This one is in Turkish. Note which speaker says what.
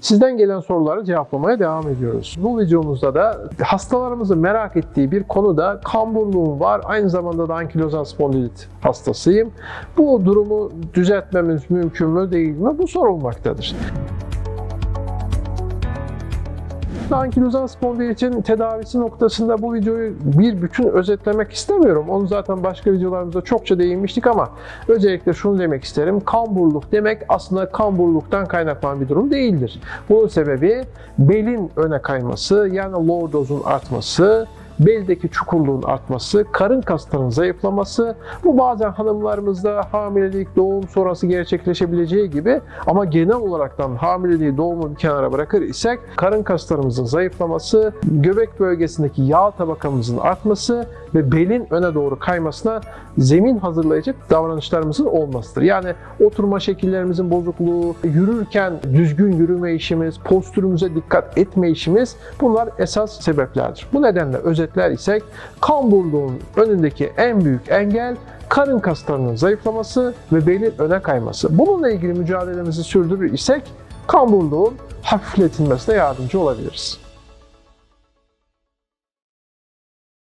Speaker 1: Sizden gelen soruları cevaplamaya devam ediyoruz. Bu videomuzda da hastalarımızın merak ettiği bir konu da kamburluğum var. Aynı zamanda da ankilozan spondilit hastasıyım. Bu durumu düzeltmemiz mümkün mü değil mi? Bu sorulmaktadır. Ankilozan spondilitin tedavisi noktasında bu videoyu bir bütün özetlemek istemiyorum. Onu zaten başka videolarımızda çokça değinmiştik ama özellikle şunu demek isterim. Kamburluk demek aslında kamburluktan kaynaklanan bir durum değildir. Bunun sebebi belin öne kayması yani lordozun artması, beldeki çukurluğun artması, karın kaslarının zayıflaması, bu bazen hanımlarımızda hamilelik, doğum sonrası gerçekleşebileceği gibi ama genel olaraktan hamileliği, doğumu bir kenara bırakır isek karın kaslarımızın zayıflaması, göbek bölgesindeki yağ tabakamızın artması ve belin öne doğru kaymasına zemin hazırlayacak davranışlarımızın olmasıdır. Yani oturma şekillerimizin bozukluğu, yürürken düzgün yürüme işimiz, postürümüze dikkat etme işimiz bunlar esas sebeplerdir. Bu nedenle özetler isek kamburluğun önündeki en büyük engel karın kaslarının zayıflaması ve belin öne kayması. Bununla ilgili mücadelemizi sürdürür isek kamburluğun hafifletilmesine yardımcı olabiliriz.